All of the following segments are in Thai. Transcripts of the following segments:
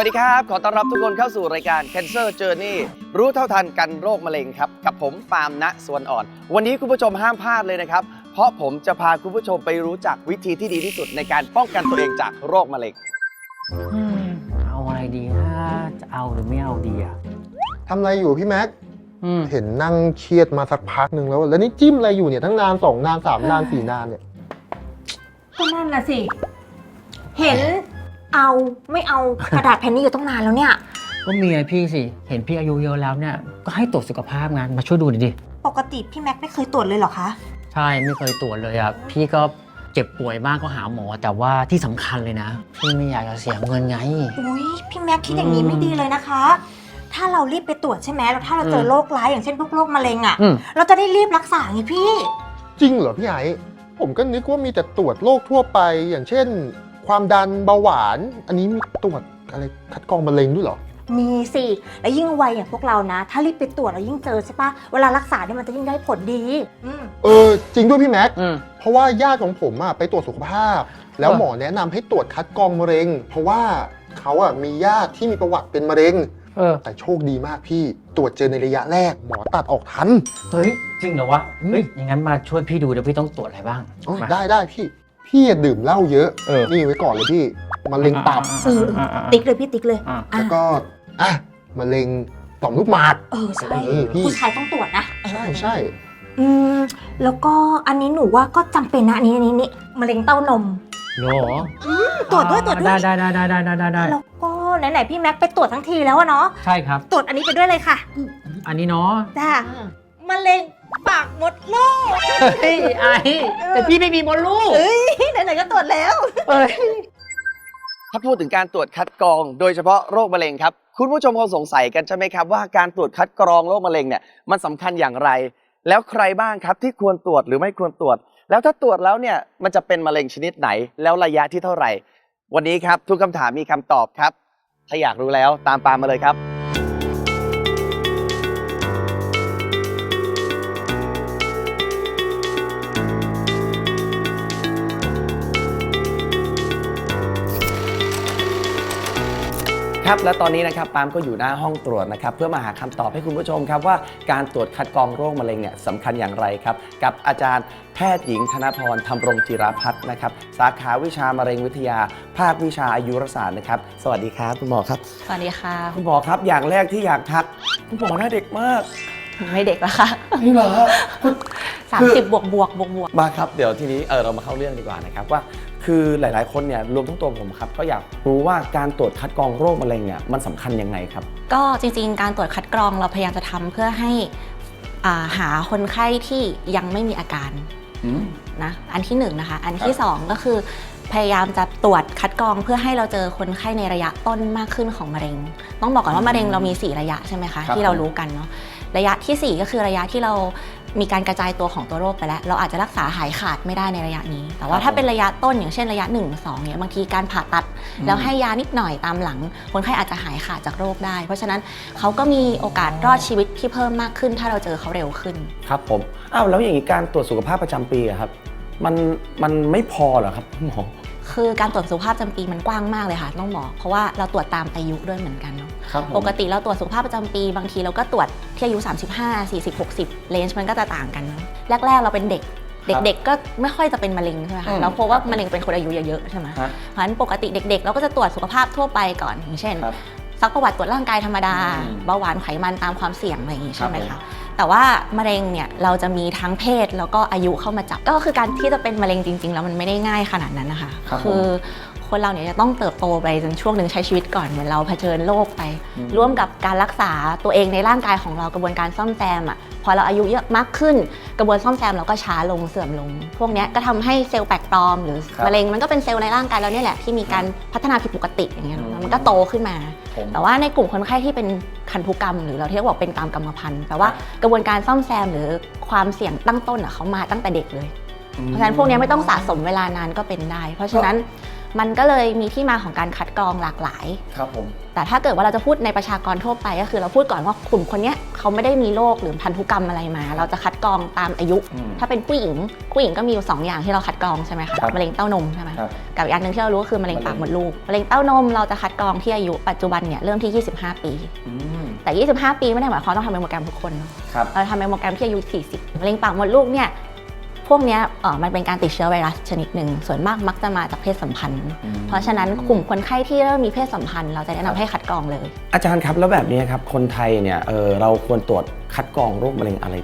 วัสดีครับ ขอต้อนรับทุกคนเข้าสู่รายการ Cancer Journey รู้เท่าทันกันโรคมะเร็งครับ กับผมปาล์มณสวนอ่อน วันนี้คุณผู้ชมห้ามพลาดเลยนะครับ เพราะผมจะพาคุณผู้ชมไปรู้จักวิธีที่ดีที่สุดในการป้องกันตัวเองจากโรคมะเร็ง อืมเอาอะไรดีนะจะเอาหรือไม่เอาดีอะทำอะไรอยู่พี่แม็ก อืมเห็นนั่งเครียดมาสักพักหนึ่งแล้ว แล้วนี่จิ้มอะไรอยู่เนี่ยทั้งนานสองนานสามนานสี่นานเนี่ยก็นั่นน่ะสิ เห็น เอาไม่เอากระดาษแผ่นนี้อยู่ตั้งนานแล้วเนี่ย ก็เมียพี่สิ เห็นพี่อายุเยอะแล้วเนี่ย ก็ให้ตรวจสุขภาพงานมาช่วยดูหน่อยดิ ปกติพี่แม็กไม่เคยตรวจเลยเหรอคะ ใช่ไม่เคยตรวจเลยอะ พี่ก็เจ็บป่วยบ้างก็หาหมอ แต่ว่าที่สำคัญเลยนะ พี่ไม่อยากจะเสียเงินไง อุ้ยพี่แม็กคิดอย่างนี้อืมไม่ดีเลยนะคะ ถ้าเรารีบไปตรวจใช่ไหมแล้วถ้าเราเจอมโรคร้ายอย่างเช่นพวกโรคมะเร็งอะ่ะ อืม เราจะได้รีบรักษาไงพี่ จริงเหรอพี่ไอ้ผมก็นึกว่ามีแต่ตรวจโรคทั่วไป อย่างเช่น ความดันเบาหวาน อันนี้มีตรวจอะไรคัดกรองมะเร็งด้วยเหรอ มีสิ แล้วยิ่งวัยอย่างพวกเรานะ ถ้ารีบไปตรวจแล้วยิ่งเจอใช่ปะเวลารักษาเนี่ยมันจะยิ่งได้ผลดีอืม เออ จริงด้วยพี่แม็ก อืม เพราะว่าญาติของผมอะไปตรวจสุขภาพ แล้วเออหมอแนะนำให้ตรวจคัดกรองมะเร็ง เพราะว่าเขาอะมีญาติที่มีประวัติเป็นมะเร็ง เออ แต่โชคดีมากพี่ตรวจเจอในระยะแรกหมอตัดออกทัน เฮ้ย จริงเหรอวะ เฮ้ย อย่างนั้นมาช่วยพี่ดูเดี๋ยวพี่ต้องตรวจอะไรบ้างโอ้ยมา ได้ได้พี่ พี่อย่าดื่มเหล้าเยอะ เออ นี่ไว้ก่อนเลยพี่มะเร็งตับเออติ๊กเลยพี่ติ๊กเลยอะอะ แล้วก็อะมะเร็งต่อมลูกหมาก เออใช่เออพี่ ผู้ชายต้องตรวจนะใช่ใช่อืมแล้วก็อันนี้หนูว่าก็จำเป็นนะอันนี้อันนี้นี่มะเร็งเต้านมโหรอตรวจด้วยตรวจด้วย ได้ได้ได้ได้ได้ได้ได้แล้วก็ไหนๆพี่แม็กไปตรวจทั้งทีแล้วอะเนาะใช่ครับ ตรวจอันนี้ไปด้วยเลยค่ะอันนี้เนาะจ้ามะเร็ง ปากมดลูกเฮ้ยไอ้แต่พี่ไม่มีมดลูกเอ้ยไหนๆก็ตรวจแล้ว เอ้ยถ้าพูดถึงการตรวจคัดกรอง โดยเฉพาะโรคมะเร็งครับ คุณผู้ชมคงสงสัยกันใช่ไหมครับว่าการตรวจคัดกรองโรคมะเร็งเนี่ยมันสำคัญอย่างไร แล้วใครบ้างครับที่ควรตรวจหรือไม่ควรตรวจ แล้วถ้าตรวจแล้วเนี่ยมันจะเป็นมะเร็งชนิดไหน แล้วระยะที่เท่าไหร่ วันนี้ครับทุกคำถามมีคำตอบครับ ถ้าอยากรู้แล้วตามปาล์มมาเลยครับ ครับ และตอนนี้นะครับปาล์มก็อยู่หน้าห้องตรวจนะครับเพื่อมาหาคำตอบให้คุณผู้ชมครับว่าการตรวจคัดกรองโรคมะเร็งเนี่ยสำคัญอย่างไรครับ กับอาจารย์แพทย์หญิงธนพรธรรมรงจิราพัฒน์นะครับสาขาวิชามะเร็งวิทยา ภาควิชาอายุรศาสตร์นะครับ สวัสดีครับคุณหมอครับ สวัสดีค่ะ คุณหมอครับอย่างแรกที่อยากทัก คุณหมอหน้าเด็กมากไม่เด็กแล้วค่ะนี่เหรอสามสิบบวกบวกบวกบวกมาครับเดี๋ยวทีนี้เออเรามาเข้าเรื่องดีกว่านะครับว่า คือหลาย ๆ คนเนี่ยรวมทั้งตัวผมครับก็อยากรู้ว่าการตรวจคัดกรองโรคมะเร็งเนี่ยมันสำคัญยังไงครับ ก็จริงๆ การตรวจคัดกรองเราพยายามจะทำเพื่อให้อ่าหาคนไข้ที่ยังไม่มีอาการนะอันที่หนึ่งนะคะ อันที่สองก็คือ พยายามจะตรวจคัดกรองเพื่อให้เราเจอคนไข้ในระยะต้นมากขึ้นของมะเร็ง ต้องบอกก่อนว่ามะเร็งเรามี 4 ระยะใช่ไหมคะ ครับที่เราผมรู้กันเนาะระยะทีสี่ 4 ก็คือระยะที่เรา มีการกระจายตัวของตัวโรคไปแล้ว เราอาจจะรักษาหายขาดไม่ได้ในระยะนี้ แต่ว่าถ้าเป็นระยะต้นอย่างเช่นระยะ1 2เนี่ยบางทีการผ่าตัด แล้วให้ยานิดหน่อยตามหลัง คนไข้อาจจะหายขาดจากโรคได้ เพราะฉะนั้นเขาก็มีโอกาสรอดชีวิตที่เพิ่มมากขึ้น ถ้าเราเจอเขาเร็วขึ้น ครับผมอ้าวแล้วอย่างนี้การตรวจสุขภาพประจำปีอะครับ มันมันไม่พอเหรอครับคุณหมอ คือการตรวจสุขภาพประจำปีมันกว้างมากเลยค่ะต้องบอกเพราะว่าเราตรวจตามอายุด้วยเหมือนกันเนาะครับปกติเราตรวจสุขภาพประจำปี บางทีเราก็ตรวจที่อายุ 35 40 60เลนจ์มันก็จะต่างกันเนาะแรกๆเราเป็นเด็ก เด็กๆก็ไม่ค่อยจะเป็นมะเร็งใช่ไหมอืคะมเราพบว่ามะเร็งเป็นคนอายุเยอะๆใช่ไหมฮะ เพราะฉะนั้นปกติเด็ก ๆ เราก็จะตรวจสุขภาพทั่วไปก่อนอย่างเช่น ครับ ซักประวัติตรวจร่างกายธรรมดาอืมเบาหวานไขมันตามความเสี่ยงอะไรอย่างงี้ใช่ไหมครัคะบผม แต่ว่ามะเร็งเนี่ยเราจะมีทั้งเพศแล้วก็อายุเข้ามาจับ ก็คือการที่จะเป็นมะเร็งจริง ๆ แล้วมันไม่ได้ง่ายขนาดนั้นนะคะครับผมคือคนเราเนี่ยจะต้องเติบโตไปจนช่วงหนึ่งใช้ชีวิตก่อนเหมือนเราเผชิญโรคไปอืมร่วมกับการรักษาตัวเองในร่างกายของเรากระบวนการซ่อมแซมอะพอเราอายุเยอะมากขึ้น กระบวนซ่อมแซมเราก็ช้าลงเสื่อมลง พวกเนี้ยก็ทำให้เซลล์แปลกปลอมหรือครับมะเร็งมันก็เป็นเซลล์ในร่างกายเราเนี่ยแหละที่มีการพัฒนาผิดปกติอย่างเงี้ยอืมแล้วมันก็โตขึ้นมา ผม แต่ว่าในกลุ่มคนไข้ที่เป็น คันธุกรรม หรือเราที่เรียกว่าเป็นตามกรรมพันธุ์แปลว่ากระบวนการซ่อมแซมหรือความเสี่ยงตั้งต้นอะเขามาตั้งแต่เด็กเลย เพราะฉะนั้นพวกเนี้ยไม่ต้องสะสมเวลานานก็เป็นได้ เพราะฉะนั้นมันก็เลยมีที่มาของการคัดกรองหลากหลาย ครับผม แต่ถ้าเกิดว่าเราจะพูดในประชากรทั่วไป ก็คือเราพูดก่อนว่ากลุ่มคนเนี้ยเขาไม่ได้มีโรคหรือพันธุกรรมอะไรมา เราจะคัดกรองตามอายุอืมถ้าเป็นผู้หญิง ผู้หญิงก็มีอยู่สองอย่างที่เราคัดกรองใช่ไหมคะครับมะเร็งเต้านมใช่ไหมครับกับอีกอันหนึ่งที่เรารู้ก็คือมะเร็งปากมดลูกมะเร็งเต้านมเราจะคัดกรองที่อายุปัจจุบันเนี่ยเริ่มที่ 25 ปีอืม แต่ 25 ปีไม่ได้หมายความต้องทำเมมโมแกรมทุกคนเนอะครับ เราทำเมมโมแกรมที่อายุ 40มะเร็งปากมดลูกเนี่ยพวกเนี้ยเออมันเป็นการติดเชื้อไวรัสชนิดหนึ่งส่วนมากมักจะมาจากเพศสัมพันธ์ อืม เพราะฉะนั้นกลุ่มคนไข้ที่เริ่มมีเพศสัมพันธ์ เราจะแนะนำให้คัดกรองเลย อาจารย์ครับแล้วแบบนี้ครับคนไทยเนี่ยเออเราควรตรวจคัดกรองโรคมะเร็งอะไร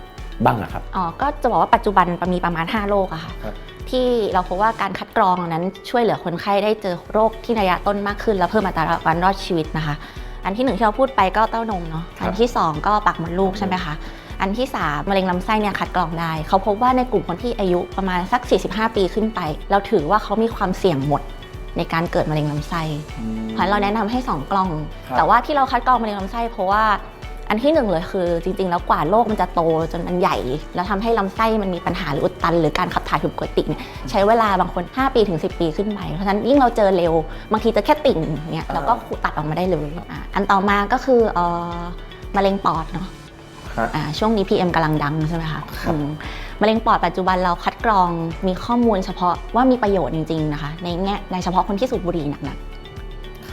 บ้างอะครับ อ๋อ ก็จะบอกว่าปัจจุบันมีประมาณ 5 โรคอะค่ะ ครับ ที่เราพบว่าการคัดกรองนั้นช่วยเหลือคนไข้ได้เจอโรคที่ระยะต้นมากขึ้น แล้วเพิ่มอัตราการรอดชีวิตนะคะ อันที่หนึ่งที่เราพูดไปก็เต้านมเนาะครับอันที่สองก็ปากมดลูกใช่ไหมคะอันที่สามมะเร็งลำไส้เนี่ยคัดกรองได้ เขาพบว่าในกลุ่มคนที่อายุประมาณสัก 45 ปีขึ้นไป เราถือว่าเขามีความเสี่ยงหมดในการเกิดมะเร็งลำไส้เพราะฉะนั้นเราแนะนำให้ 2 กล้องครับแต่ว่าที่เราคัดกรองมะเร็งลำไส้เพราะว่า อันที่หนึ่งเลยคือจริงๆ แล้วกว่าโรคมันจะโตจนมันใหญ่ แล้วทำให้ลำไส้มันมีปัญหาหรืออุดตัน หรือการขับถ่ายผิดปกติเนี่ยใช้เวลาบางคน 5 ปีถึง 10 ปีขึ้นไป เพราะฉะนั้นยิ่งเราเจอเร็ว บางทีจะแค่ติ่งเนี่ยเราก็ขูดตัดออกมาได้เลยอะอันต่อมาก็คือเอ่อมะเร็งปอดเนาะครับอ่าช่วงนี้ PM กำลังดังใช่ไหมคะครับอืมมะเร็งปอดปัจจุบันเราคัดกรองมีข้อมูลเฉพาะว่ามีประโยชน์จริงๆนะคะในแง่ในเฉพาะคนที่สูบบุหรี่หนักๆ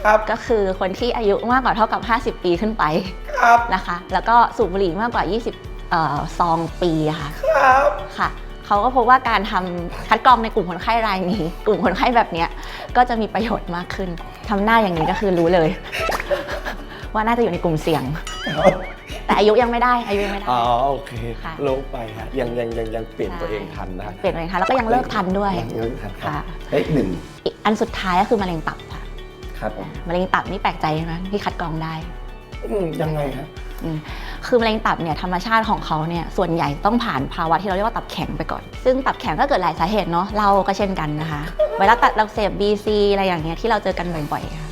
ครับก็คือคนที่อายุมากกว่าเท่ากับ 50 ปีขึ้นไปครับนะคะ แล้วก็สูบบุหรี่มากกว่า 20เอ่อซองปีอะค่ะครับค่ะเขาก็พบว่าการทำคัดกรองในกลุ่มคนไข้รายนี้ กลุ่มคนไข้แบบเนี้ยก็จะมีประโยชน์มากขึ้นทำหน้าอย่างนี้ก็คือรู้เลย ว่าน่าจะอยู่ในกลุ่มเสี่ยง แต่อายุยังไม่ได้อายุยังไม่ได้อ๋อโอเคค่ะโลกไปฮะยังยังยังยังเปลี่ยนใช่ตัวเองทันนะเปลี่ยนเลยค่ะแล้วก็ยังเลิกทันด้วยยังเลิกทันครับค่ะเฮ้ยหนึ่งอีกอันสุดท้ายก็คือมะเร็งตับ ค่ะครับผมมะเร็งตับนี่แปลกใจไหมที่คัดกรองได้อืมยังไงครับอืมคือมะเร็งตับเนี่ยธรรมชาติของเขาเนี่ยส่วนใหญ่ต้องผ่านภาวะที่เราเรียกว่าตับแข็งไปก่อน ซึ่งตับแข็งก็เกิดหลายสาเหตุเนาะเราก็เช่นกันนะคะเวลาตัดเราเสพ BC อะไรอย่างเงี้ยที่เราเจอกันบ่อยๆค่ะ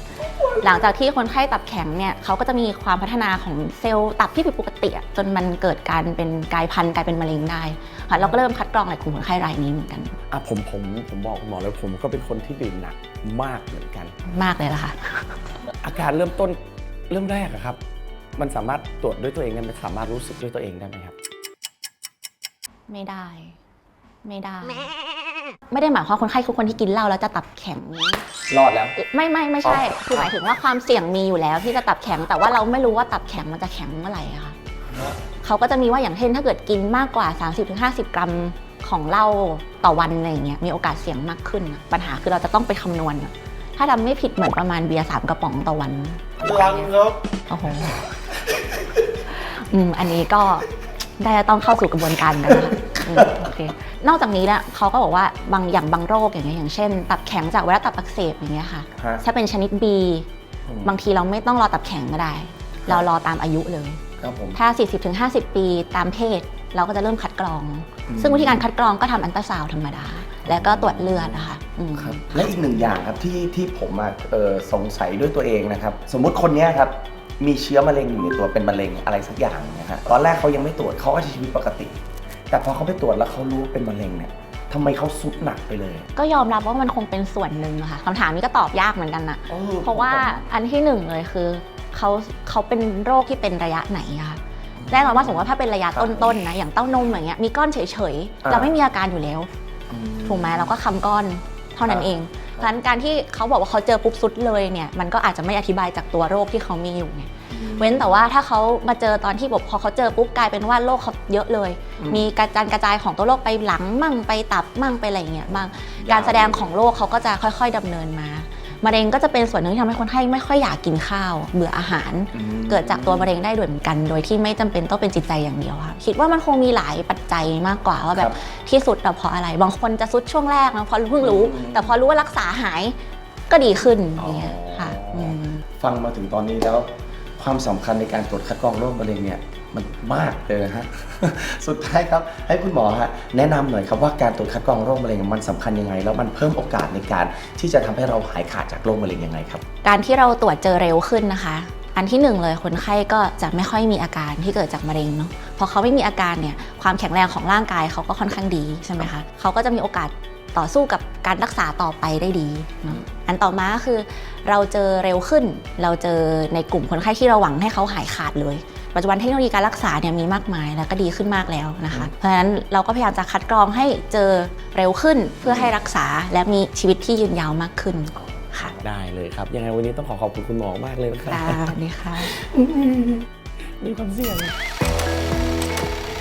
หลังจากที่คนไข้ตับแข็งเนี่ยเขาก็จะมีความพัฒนาของเซลล์ตับที่ผิดปกติอะจนมันเกิดการเป็นกลายพันธุ์กลายเป็นมะเร็งได้ค่ะเราก็เริ่มคัดกรองในกลุ่มคนไข้รายนี้เหมือนกันอะผมผมผมบอกคุณหมอเลยผมก็เป็นคนที่ดื่มหนักมากเหมือนกัน มากเลยล่ะค่ะ อาการเริ่มต้นเริ่มแรกอะครับ มันสามารถตรวจด้วยตัวเองได้ไหมสามารถรู้สึกด้วยตัวเองได้ไหมครับ ไม่ได้ ไม่ได้ ไม่ได้หมายความว่าคนไข้คือคนที่กินเหล้าแล้วจะตับแข็ง รอดแล้ว ไม่ไม่ไม่ใช่อ๋อคือหมายถึงว่าความเสี่ยงมีอยู่แล้วที่จะตับแข็ง แต่ว่าเราไม่รู้ว่าตับแข็งมันจะแข็งเมื่อไหร่อะค่ะเขาก็จะมีว่าอย่างเช่นถ้าเกิดกินมากกว่า 30-50 กรัมของเหล้าต่อวันอะไรอย่างเงี้ยมีโอกาสเสี่ยงมากขึ้นอะปัญหาคือเราจะต้องไปคำนวณอะถ้าจำไม่ผิดเหมือนประมาณเบียร์สามกระป๋องต่อวันลังครับโอ้โหอืมอันนี้ก็ได้จะต้องเข้าสู่กระบวนการกันนะคะอืมโอเค นอกจากนี้เนี่ยเขาก็บอกว่าบางอย่างบางโรคอย่างเงี้ยอย่างเช่น ตับแข็งจากไวรัสตับอักเสบอย่างเงี้ยค่ะ ฮะ ถ้าเป็นชนิด B อืม บางทีเราไม่ต้องรอตับแข็งก็ได้ เรารอตามอายุเลย ครับผม ถ้า 40-50 ปีตามเพศ เราก็จะเริ่มคัดกรอง อืม ซึ่งวิธีการคัดกรองก็ทำอันตราซาวด์ธรรมดา แล้วก็ตรวจเลือดนะคะอืม ครับและอีกหนึ่งอย่างครับที่ที่ผมอะเอ่อสงสัยด้วยตัวเองนะครับ สมมุติคนเนี้ยครับ มีเชื้อมะเร็งอยู่ในตัวเป็นมะเร็งอะไรสักอย่างนะฮะตอนแรกเขายังไม่ตรวจเขาก็ใช้ชีวิตปกติ แต่พอเขาไปตรวจแล้วเขารู้ว่าเป็นมะเร็งเนี่ยทำไมเขาสุดหนักไปเลย ก็ยอมรับว่ามันคงเป็นส่วนหนึ่งอะค่ะคำถามนี้ก็ตอบยากเหมือนกันนะเพราะว่าอันที่หนึ่งเลยคือเขาเขาเป็นโรคที่เป็นระยะไหนอะคะแน่นอนว่าสมมติว่าถ้าเป็นระยะต้นๆนะอย่างเต้านมอย่างเงี้ยมีก้อนเฉยๆเราไม่มีอาการอยู่แล้ว ถูกไหมเราก็คำก้อนเท่านั้นเอง เพราะฉะนั้นการที่เขาบอกว่าเขาเจอปุ๊บสุดเลยเนี่ยมันก็อาจจะไม่อธิบายจากตัวโรคที่เขามีอยู่ไงเว้นแต่ว่าถ้าเขามาเจอตอนที่แบบพอเขาเจอปุ๊บกลายเป็นว่าโรคเขาเยอะเลยอืมมีการกระจายของตัวโรคไปหลังมั่งไปตับมั่งไปอะไรอย่างเงี้ยบ้างการแสดงของโรคเขาก็จะค่อย ๆดำเนินมา มะเร็งก็จะเป็นส่วนหนึ่งที่ทำให้คนไข้ไม่ค่อยอยากกินข้าว เบื่ออาหารเกิดจากตัวมะเร็งได้ด้วยเหมือนกัน โดยที่ไม่จำเป็นต้องเป็นจิตใจอย่างเดียวค่ะคิดว่ามันคงมีหลายปัจจัยมากกว่าว่าแบบที่สุดแต่เพราะอะไร บางคนจะสุดช่วงแรกนะพอเพิ่งรู้แต่พอรู้ว่ารักษาหายก็ดีขึ้นอย่างเงี้ยค่ะอืม ฟังมาถึงตอนนี้แล้ว ความสำคัญในการตรวจคัดกรองโรคมะเร็งเนี่ย มันมากเลยนะฮะ สุดท้ายครับ ให้คุณหมอฮะแนะนำหน่อยครับว่าการตรวจคัดกรองโรคมะเร็งมันสำคัญยังไง แล้วมันเพิ่มโอกาสในการที่จะทำให้เราหายขาดจากโรคมะเร็งยังไงครับ การที่เราตรวจเจอเร็วขึ้นนะคะ อันที่หนึ่งเลยคนไข้ก็จะไม่ค่อยมีอาการที่เกิดจากมะเร็งเนาะพอเขาไม่มีอาการเนี่ยความแข็งแรงของร่างกายเขาก็ค่อนข้างดีใช่ไหมคะเขาก็จะมีโอกาสต่อสู้กับการรักษาต่อไปได้ดีเนาะอันต่อมาก็คือเราเจอเร็วขึ้น เราเจอในกลุ่มคนไข้ที่เราหวังให้เขาหายขาดเลย ปัจจุบันเทคโนโลยีการรักษาเนี่ยมีมากมายแล้วก็ดีขึ้นมากแล้วนะคะ เพราะฉะนั้นเราก็พยายามจะคัดกรองให้เจอเร็วขึ้นเพื่อให้รักษาและมีชีวิตที่ยืนยาวมากขึ้นค่ะได้เลยครับ ยังไงวันนี้ต้องขอขอบคุณคุณหมอมากเลยนะครับค่ะนี่ค่ะมีความเสี่ยง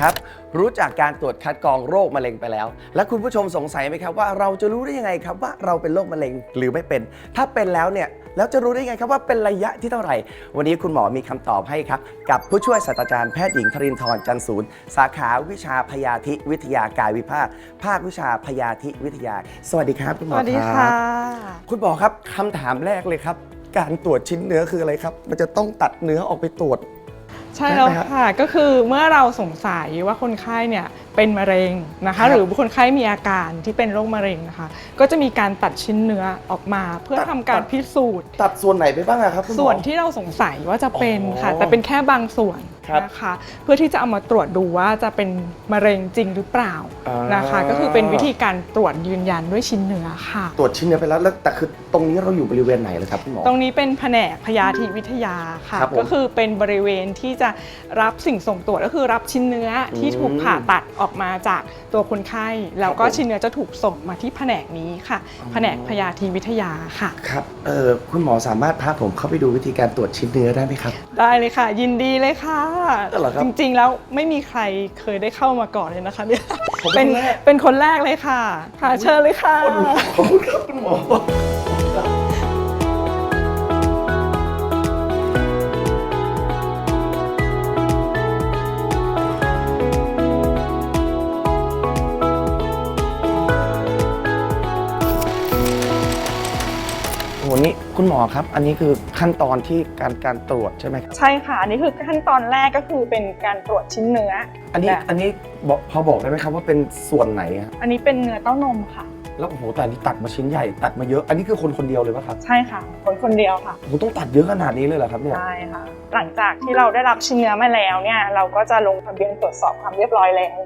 ครับ รู้จักการตรวจคัดกรองโรคมะเร็งไปแล้ว และคุณผู้ชมสงสัยไหมครับว่าเราจะรู้ได้ยังไงครับว่าเราเป็นโรคมะเร็งหรือไม่เป็น ถ้าเป็นแล้วเนี่ยแล้วจะรู้ได้ยังไงครับว่าเป็นระยะที่เท่าไหร่ วันนี้คุณหมอมีคำตอบให้ครับ กับผู้ช่วยศาสตราจารย์แพทย์หญิงธรินทร์จันทร์ศูนย์ สาขาวิชาพยาธิวิทยากายวิภาคภาควิชาพยาธิวิทยา สวัสดีครับ คุณหมสอวัสดีคค่ะรับคุณหมอครับคำถามแรกเลยครับ การตรวจชิ้นเนื้อคืออะไรครับ มันจะต้องตัดเนื้อออกไปตรวจ ใช่แล้วได้ไหมครับค่ะก็คือเมื่อเราสงสัยว่าคนไข้เนี่ยเป็นมะเร็งนะครัคะบหรือคนไข้มีอาการที่เป็นโรคมะเร็งนะคะ ก็จะมีการตัดชิ้นเนื้อออกมาเพื่อตัดทำการพิสูจน์ ตัดส่วนไหนไปบ้างอะครับคุณหมอส่วนที่เราสงสัยว่าจะเป็นค่ะอ๋อแต่เป็นแค่บางส่วน ครับนะคะเพื่อที่จะเอามาตรวจดูว่าจะเป็นมะเร็งจริงหรือเปล่าอ่านนะคะ ก็คือเป็นวิธีการตรวจยืนยันด้วยชิ้นเนื้อค่ะ ตรวจชิ้นเนื้อไปแล้วแล้วแต่คือตรงนี้เราอยู่บริเวณไหนเลยครับคุณหมอ ตรงนี้เป็นแผนกพยาธิวิทยาค่ะ ครับผมก็คือเป็นบริเวณที่จะรับสิ่งส่งตรวจก็คือรับชิ้นเนื้อที่ถูกอืมผ่าตัดออกมาจากตัวคนไข้ แล้วก็ผมชิ้นเนื้อจะถูกส่งมาที่แผนกนี้ค่ะ อ๋อ แผนกพยาธิวิทยาค่ะ ครับเออคุณหมอสามารถพาผมเข้าไปดูวิธีการตรวจชิ้นเนื้อได้ไหมครับ ได้เลยค่ะ ยินดีเลยค่ะเหรอครับจริงๆแล้วไม่มีใครเคยได้เข้ามาก่อนเลยนะคะเนี่ยผมเป็นเป็นคนแรก เป็นคนแรกเลยค่ะค่ะเชิญเลยค่ะ ขอบคุณครับคุณหมอโอ้ คุณหมอครับ อันนี้คือขั้นตอนที่การการตรวจใช่ไหมครับใช่ค่ะอันนี้คือขั้นตอนแรกก็คือเป็นการตรวจชิ้นเนื้ออันนี้แต่อันนี้บอกพอบอกได้ไหมครับว่าเป็นส่วนไหนอะอันนี้เป็นเนื้อเต้านมค่ะ แล้วโอ้โหแต่อันนี้ตัดมาชิ้นใหญ่ตัดมาเยอะ อันนี้คือคนคนเดียวเลยปะครับใช่ค่ะ คนคนเดียวค่ะโอ้โหต้องตัดเยอะขนาดนี้เลยเหรอครับเนี่ยใช่ค่ะ หลังจากที่เราได้รับชิ้นเนื้อมาแล้วเนี่ยเราก็จะลงทะเบียนตรวจสอบความเรียบร้อยแล้ว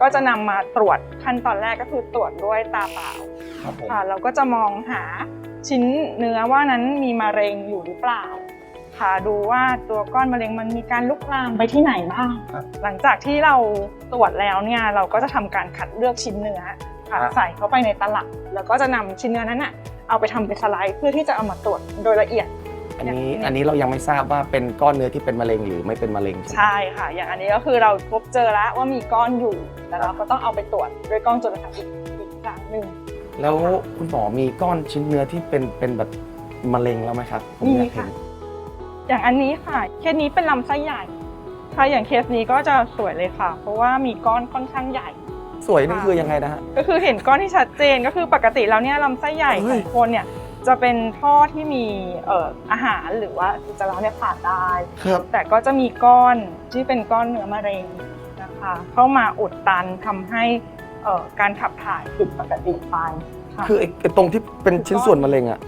ก็จะนำมาตรวจขั้นตอนแรกก็คือตรวจด้วยตาเปล่าครับผมค่ะเราก็จะมองหา ชิ้นเนื้อว่านั้นมีมะเร็งอยู่หรือเปล่า ค่ะดูว่าตัวก้อนมะเร็งมันมีการลุกลามไปที่ไหนบ้างครับหลังจากที่เราตรวจแล้วเนี่ยเราก็จะทำการคัดเลือกชิ้นเนื้อค่ะครับใส่เข้าไปในตลับแล้วก็จะนำชิ้นเนื้อนั้นน่ะเอาไปทำเป็นสไลด์เพื่อที่จะเอามาตรวจโดยละเอียดอันนี้เนี่ยอันนี้เรายังไม่ทราบว่าเป็นก้อนเนื้อที่เป็นมะเร็งหรือไม่เป็นมะเร็งใช่ไหมใช่ค่ะ อย่างอันนี้ก็คือเราพบเจอแล้วว่ามีก้อนอยู่แล้วเราก็ต้องเอาไปตรวจด้วยกล้องจุลทรรศน์อีกอีกครั้งหนึ่ง แล้วคุณหมอมีก้อนชิ้นเนื้อที่เป็นเป็นแบบมะเร็งแล้วไหมครับผมอยากเห็นอย่างอันนี้ค่ะ เคสนี้เป็นลำไส้ใหญ่ ค่ะ อย่างเคสนี้ก็จะสวยเลยค่ะ เพราะว่ามีก้อนค่อนข้างใหญ่ สวยนี่คือยังไงนะฮะ ก็คือเห็นก้อนที่ชัดเจนก็คือปกติแล้วเนี่ยลำไส้ใหญ่เฮ้ขอยงคนเนี่ยจะเป็นท่อที่มีเอ่ออาหารหรือว่าอุจจาระเนี่ยผ่านได้ครับแต่ก็จะมีก้อนที่เป็นก้อนเนื้อมะเร็งนะคะ เข้ามาอุดตันทำให้ เอ่อการขับถ่ายผิดปกติไปค่ะคือไอ้ไอ้ตรงที่เป็นชิ้นส่วนมะเร็งอะ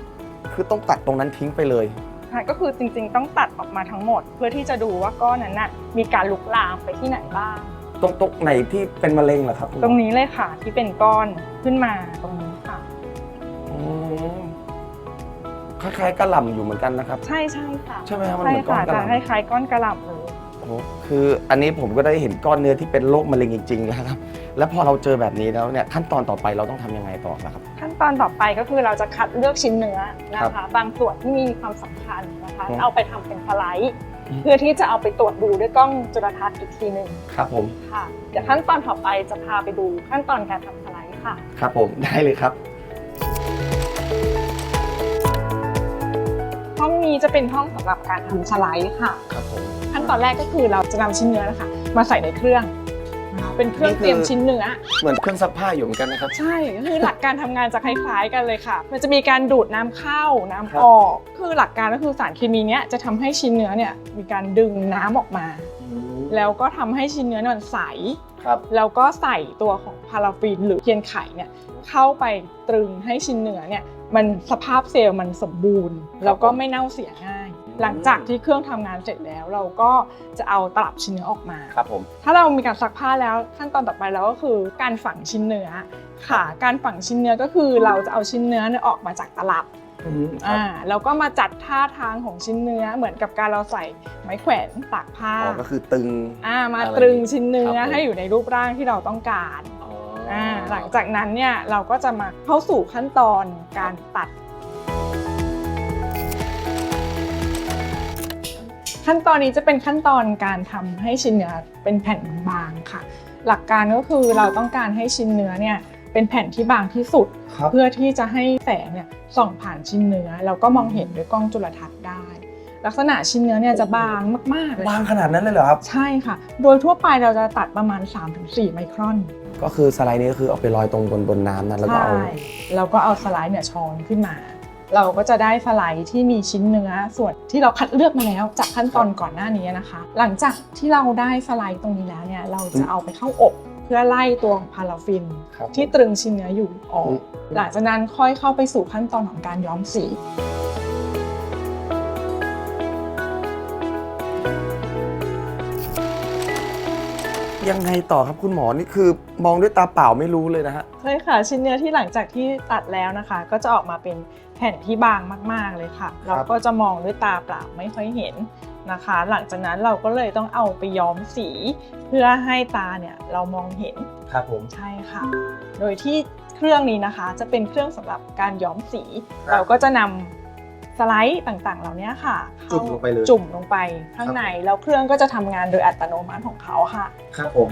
คือต้องตัดตรงนั้นทิ้งไปเลย ใช่ก็คือจริง ๆ ต้องตัดออกมาทั้งหมด เพื่อที่จะดูว่าก้อนนั้นน่ะมีการลุกลามไปที่ไหนบ้าง ตรงตรงไหนที่เป็นมะเร็งเหรอครับคุณหมอตรงนี้เลยค่ะที่เป็นก้อนขึ้นมาตรงนี้ค่ะ อืมคล้ายๆกระหล่ำอยู่เหมือนกันนะครับ ใช่ใช่ค่ะใช่ไหมครับมันใช่เหมือนก้อค่ะนกระหจะล่ำคล้ายๆก้อนกระหล่ำเลย โอ้โหคืออันนี้ผมก็ได้เห็นก้อนเนื้อที่เป็นโรคมะเร็งจริงๆแล้วครับ แล้วพอเราเจอแบบนี้แล้วเนี่ยขั้นตอนต่อไปเราต้องทำยังไงต่อนะครับ ขั้นตอนต่อไปก็คือเราจะคัดเลือกชิ้นเนื้อนะครัคะบบางส่วนที่มีความสำคัญนะคะอืม เอาไปทำเป็นสไลด์อืมเพื่อที่จะเอาไปตรวจดูด้วยกล้องจุลทรรศน์อีกทีหนึ่งครับผมค่ะเดี๋ยวขั้นตอนต่อไปจะพาไปดูขั้นตอนการทำสไลด์ค่ะ ครับผมได้เลยครับ นี้จะเป็นห้องสำหรับการทำสไลด์ค่ะครับผมขั้นตอนแรกก็คือเราจะนำชิ้นเนื้อนะคะมาใส่ในเครื่องนะคะเป็นเครื่องนี่คือเตรียมชิ้นเนื้อ เหมือนเครื่องซักผ้าอยู่เหมือนกันนะครับ ใช่ก็คือหลักการทำงานจะคล้ายๆกันเลยค่ะ มันจะมีการดูดน้ำเข้าน้ำครับออก คือหลักการก็คือสารเคมีเนี้ยจะทำให้ชิ้นเนื้อเนี่ยมีการดึงน้ำออกมา แล้วก็ทำให้ชิ้นเนื้อเนี่ยมันใสครับแล้วก็ใส่ตัวของ พาราฟินหรือเทียนไขเนี่ยเข้าไปตรึงให้ชิ้นเนื้อเนี่ยมันสภาพเซลล์มันสมบูรณ์ แล้วก็ไม่เน่าเสียง่าย หลังจากที่เครื่องทำงานเสร็จแล้ว เราก็จะเอาตลับชิ้นเนื้อออกมาครับผมถ้าเรามีการซักผ้าแล้วขั้นตอนต่อไปแล้วก็คือการฝังชิ้นเนื้อค่ะ การฝังชิ้นเนื้อก็คือเราจะเอาชิ้นเนื้อเนี่ยออกมาจากตลับอ่าแล้วก็มาจัดท่าทางของชิ้นเนื้อเหมือนกับการเราใส่ไม้แขวนตากผ้าอ๋อก็คือตึงอ่ามาอะไรตรึงชิ้นเนื้อครับผมให้อยู่ในรูปร่างที่เราต้องการ อ๋ออ่าหลังจากนั้นเนี่ยเราก็จะมาเข้าสู่ขั้นตอนการตัด ขั้นตอนนี้จะเป็นขั้นตอนการทำให้ชิ้นเนื้อเป็นแผ่นบางๆค่ะ หลักการก็คือเราต้องการให้ชิ้นเนื้อเนี่ยเป็นแผ่นที่บางที่สุดครับเพื่อที่จะให้แสงเนี่ยส่องผ่านชิ้นเนื้อแล้วก็มองเห็นด้วยกล้องจุลทรรศน์ได้ ลักษณะชิ้นเนื้อเนี่ยจะบางมากๆเลยบางขนาดนั้นเลยเหรอครับ ใช่ค่ะ โดยทั่วไปเราจะตัดประมาณ 3-4 ไมครอน ก็คือสไลด์นี้ก็คือเอาไปลอยตรงบนบนน้ำนั้นแล้วก็ใช่เอาเราก็เอาสไลด์เนี่ยช้อนขึ้นมา เราก็จะได้สไลด์ที่มีชิ้นเนื้อส่วนที่เราคัดเลือกมาแล้วจากขั้นตอนก่อนหน้านี้นะคะ หลังจากที่เราได้สไลด์ตรงนี้แล้วเนี่ยเราจะเอาไปเข้าอบเพื่อไล่ตัวของพาราฟิน ครับ ที่ตรึงชิ้นเนื้ออยู่ออกอืมหลังจากนั้นค่อยเข้าไปสู่ขั้นตอนของการย้อมสี ยังไงต่อครับคุณหมอนี่คือมองด้วยตาเปล่าไม่รู้เลยนะฮะใช่ค่ะชิ้นเนื้อที่หลังจากที่ตัดแล้วนะคะ ก็จะออกมาเป็นแผ่นที่บางมาก ๆเลยค่ะ เราก็จะมองด้วยตาเปล่าไม่ค่อยเห็นนะคะ หลังจากนั้นเราก็เลยต้องเอาไปย้อมสี เพื่อให้ตาเนี่ยเรามองเห็นครับผมใช่ค่ะ โดยที่เครื่องนี้นะคะ จะเป็นเครื่องสำหรับการย้อมสีครับเราก็จะนำ สไลด์ต่างๆ เหล่านี้ค่ะเข้าจุ่มลงไปเลยจุ่มลงไปข้างในแล้วเครื่องก็จะทำงานโดยอัตโนมัติของเขาค่ะ ครับผม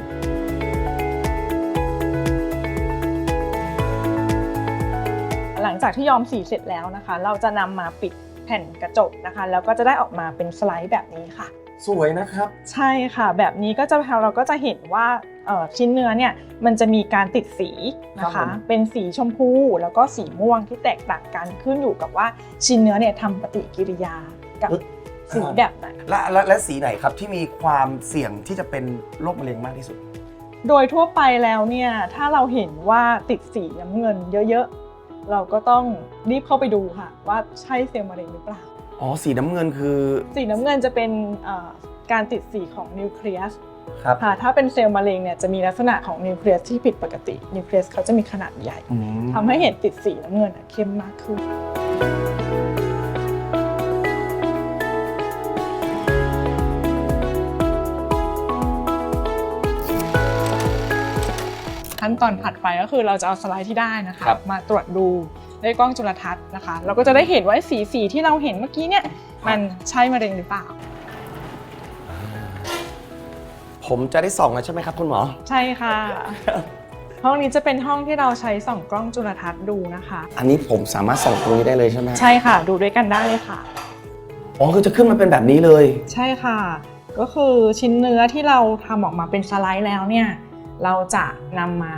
หลังจากที่ย้อมสีเสร็จแล้วนะคะ เราจะนำมาปิดแผ่นกระจกนะคะ แล้วก็จะได้ออกมาเป็นสไลด์แบบนี้ค่ะ สวยนะครับ ใช่ค่ะ แบบนี้ก็จะเราก็จะเห็นว่าเอ่อ ชิ้นเนื้อเนี่ยมันจะมีการติดสีนะครัคะ บผม เป็นสีชมพูแล้วก็สีม่วงที่แตกต่างกันขึ้นอยู่กับว่าชิ้นเนื้อเนี่ยทำปฏิกิริยากับสีแบบไหน และและและสีไหนครับที่มีความเสี่ยงที่จะเป็นโรคมะเร็งมากที่สุด โดยทั่วไปแล้วเนี่ยถ้าเราเห็นว่าติดสีน้ำเงินเยอะๆ เราก็ต้องรีบเข้าไปดูค่ะ ว่าใช่เซลล์มะเร็งหรือเปล่า อ๋อ สีน้ำเงินคือ สีน้ำเงินจะเป็นเอ่อการติดสีของนิวเคลียส ครับค่ะถ้าเป็นเซลล์มะเร็งเนี่ยจะมีลักษณะของนิวเคลียสที่ผิดปกติ นิวเคลียสเขาจะมีขนาดใหญ่ อืมทำให้เห็นติดสีน้ำเงินอะเข้มมากขึ้น ขั้นตอนถัดไปก็คือเราจะเอาสไลด์ที่ได้นะคะ ครับ มาตรวจดูด้วยกล้องจุลทรรศน์นะคะ เราก็จะได้เห็นว่าสีสีที่เราเห็นเมื่อกี้เนี่ยมันใช่มะเร็งหรือเปล่า ผมจะได้ส่องแล้วใช่ไหมครับคุณหมอ ใช่ค่ะ ห้องนี้จะเป็นห้องที่เราใช้ส่องกล้องจุลทรรศน์ดูนะคะ อันนี้ผมสามารถส่องตรงนี้ได้เลยใช่ไหมใช่ค่ะ ดูด้วยกันได้เลยค่ะ อ๋อคือจะขึ้นมาเป็นแบบนี้เลย ใช่ค่ะ ก็คือชิ้นเนื้อที่เราทำออกมาเป็นสไลด์แล้วเนี่ย เราจะนำมา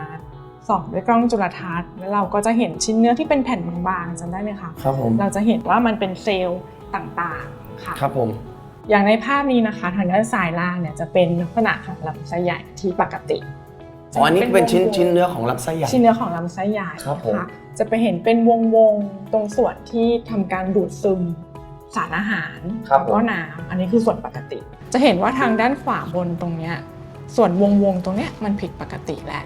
ส่องด้วยกล้องจุลทรรศน์แล้วเราก็จะเห็นชิ้นเนื้อที่เป็นแผ่นบางๆจำได้ไหมคะ ครับผม เราจะเห็นว่ามันเป็นเซลล์ต่างๆค่ะ ครับผม อย่างในภาพนี้นะคะ ทางด้านซ้ายล่างเนี่ยจะเป็นลักษณะของลำไส้ใหญ่ที่ปกติอ๋ออันนี้เป็นชิ้นวงๆชิ้นเนื้อของลำไส้ใหญ่ ชิ้นเนื้อของลำไส้ใหญ่ครับผมนะคะจะไปเห็นเป็นวงๆตรงส่วนที่ทำการดูดซึมสารอาหารครับผมก็น้ำอันนี้คือส่วนปกติ จะเห็นว่าทางด้านขวาบนตรงเนี้ยส่วนวงวงๆตรงเนี้ยมันผิดปกติแล้ว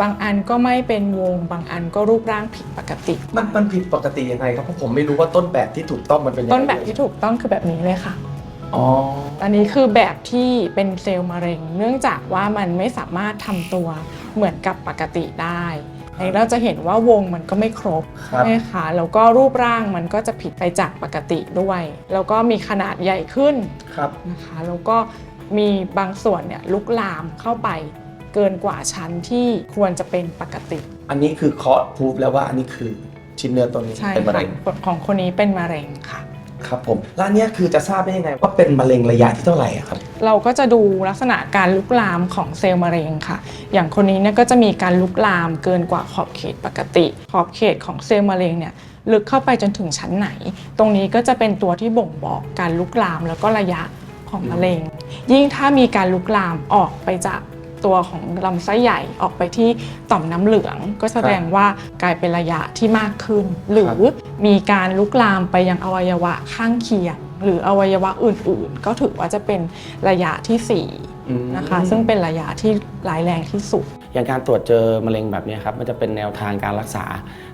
บางอันก็ไม่เป็นวงบางอันก็รูปร่างผิดปกติ มันมันผิดปกติยังไงครับเพราะผมไม่รู้ว่าต้นแบบที่ถูกต้องมันเป็นยังไงต้นแบบที่ถูกต้องคือแบบนี้เลยค่ะ อ๋อ อันนี้คือแบบที่เป็นเซลล์มะเร็ง เนื่องจากว่ามันไม่สามารถทำตัวเหมือนกับปกติได้อันนี้เราจะเห็นว่าวงมันก็ไม่ครบครับใช่ไหมคะแล้วก็รูปร่างมันก็จะผิดไปจากปกติด้วย แล้วก็มีขนาดใหญ่ขึ้นครับนะคะแล้วก็มีบางส่วนเนี่ยลุกลามเข้าไปเกินกว่าชั้นที่ควรจะเป็นปกติ อันนี้คือเคาะพูฟแล้วว่าอันนี้คือชิ้นเนื้อตัวนี้ใช่เป็นมะค่ะเร็งของคนนี้เป็นมะเร็งค่ะ ครับผมแล้วอันเนี้ยคือจะทราบได้ยังไงว่าเป็นมะเร็งระยะที่เท่าไหร่อะครับ เราก็จะดูลักษณะการลุกลามของเซลล์มะเร็งค่ะ อย่างคนนี้เนี่ยก็จะมีการลุกลามเกินกว่าขอบเขตปกติ ขอบเขตของเซลล์มะเร็งเนี่ยลึกเข้าไปจนถึงชั้นไหน ตรงนี้ก็จะเป็นตัวที่บ่งบอกการลุกลามแล้วก็ระยะของมะเร็ง ยิ่งถ้ามีการลุกลามออกไปจาก ตัวของลำไส้ใหญ่ออกไปที่ต่อมน้ำเหลือง ก็แสดงว่ากลายเป็นระยะที่มากขึ้น หรือมีการลุกลามไปยังอวัยวะข้างเคียง หรืออวัยวะอื่นๆ ก็ถือว่าจะเป็นระยะทีสี่อืม4นะคะ ซึ่งเป็นระยะที่ร้ายแรงที่สุด อย่างการตรวจเจอมะเร็งแบบนี้ครับมันจะเป็นแนวทางการรักษา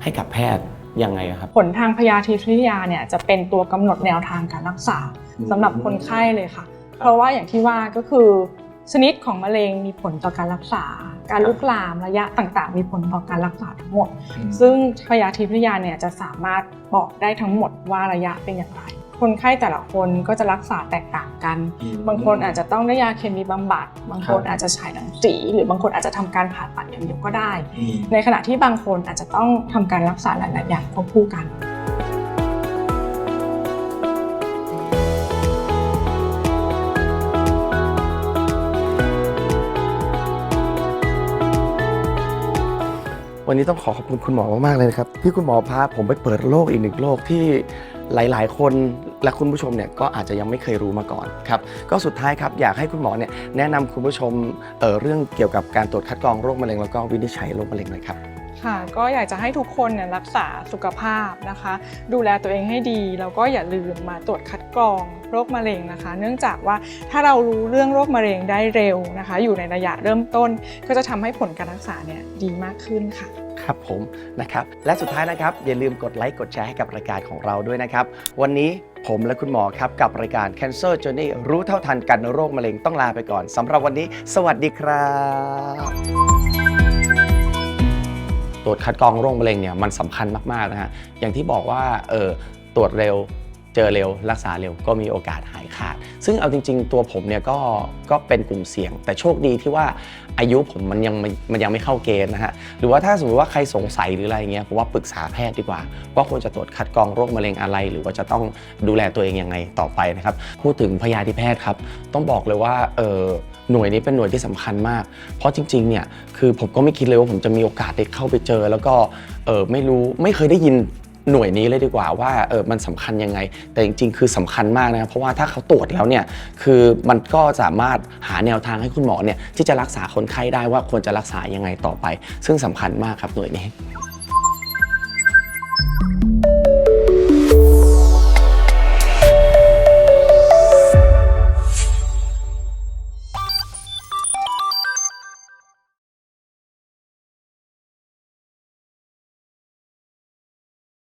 ให้กับแพทย์ยังไงอะครับผลทางพยาธิวิทยาเนี่ยจะเป็นตัวกำหนดแนวทางการรักษาสำหรับคนไข้เลยค่ะ เพราะว่าอย่างที่ว่าก็คือ ชนิดของมะเร็งมีผลต่อการรักษา การลุกลามระยะต่างๆ มีผลต่อการรักษาทั้งหมด ซึ่งพยาธิวิทยาเนี่ยจะสามารถบอกได้ทั้งหมดว่าระยะเป็นอย่างไร คนไข้แต่ละคนก็จะรักษาแตกต่างกัน บางคนอาจจะต้องได้ยาเคมีบำบัด บางคนอาจจะฉายหนังสี หรือบางคนอาจจะทำการผ่าตัดอย่างเดียวก็ได้ ในขณะที่บางคนอาจจะต้องทำการรักษาหลายๆอย่างควบคู่กัน วันนี้ต้องขอขอบคุณคุณหมอมากๆเลยนะครับที่คุณหมอพาผมไปเปิดโลกอีกหนึ่งโลกที่หลาย ๆ คนและคุณผู้ชมเนี่ยก็อาจจะยังไม่เคยรู้มาก่อนครับก็สุดท้ายครับอยากให้คุณหมอเนี่ยแนะนำคุณผู้ชมเอ่อเรื่องเกี่ยวกับการตรวจคัดกรองโรคมะเร็งแล้วก็วินิจฉัยโรคมะเร็งหน่อยครับ ค่ะก็อยากจะให้ทุกคนเนี่ยรักษาสุขภาพนะคะ ดูแลตัวเองให้ดีแล้วก็อย่าลืมมาตรวจคัดกรองโรคมะเร็งนะคะ เนื่องจากว่าถ้าเรารู้เรื่องโรคมะเร็งได้เร็วนะคะ อยู่ในระยะเริ่มต้น ก็จะทำให้ผลการรักษาเนี่ยดีมากขึ้นค่ะครับผมนะครับและสุดท้ายนะครับ อย่าลืมกดไลค์กดแชร์ให้กับรายการของเราด้วยนะครับ วันนี้ผมและคุณหมอครับกับรายการ Cancer Journey รู้เท่าทันกันโรคมะเร็งต้องลาไปก่อนสำหรับวันนี้ สวัสดีครับ ตรวจคัดกรองโรคมะเร็งเนี่ยมันสำคัญมากๆนะฮะอย่างที่บอกว่าเออตรวจเร็วเจอเร็วรักษาเร็วก็มีโอกาสหายขาด ซึ่งเอาจริง ๆ ตัวผมเนี่ยก็ก็เป็นกลุ่มเสี่ยง แต่โชคดีที่ว่าอายุผมมันยังม่มันยังไม่เข้าเกณฑ์นะฮะหรือว่าถ้าสมมติว่าใครสงสัยหรืออะไรเงี้ยผมว่าปรึกษาแพทย์ดีกว่า ว่าควรจะตรวจคัดกรองโรคมะเร็งอะไร หรือว่าจะต้องดูแลตัวเองยังไงต่อไปนะครับพูดถึงพยาธิแพทย์ครับต้องบอกเลยว่าเออ หน่วยนี้เป็นหน่วยที่สำคัญมาก เพราะจริงๆเนี่ยคือผมก็ไม่คิดเลยว่าผมจะมีโอกาสได้เข้าไปเจอ แล้วก็เออไม่รู้ไม่เคยได้ยินหน่วยนี้เลยดีกว่าว่าเออมันสำคัญยังไง แต่จริง ๆ คือสำคัญมากนะครับเพราะว่าถ้าเขาตรวจแล้วเนี่ยคือมันก็สามารถหาแนวทางให้คุณหมอเนี่ยที่จะรักษาคนไข้ได้ว่าควรจะรักษายังไงต่อไป ซึ่งสำคัญมากครับหน่วยนี้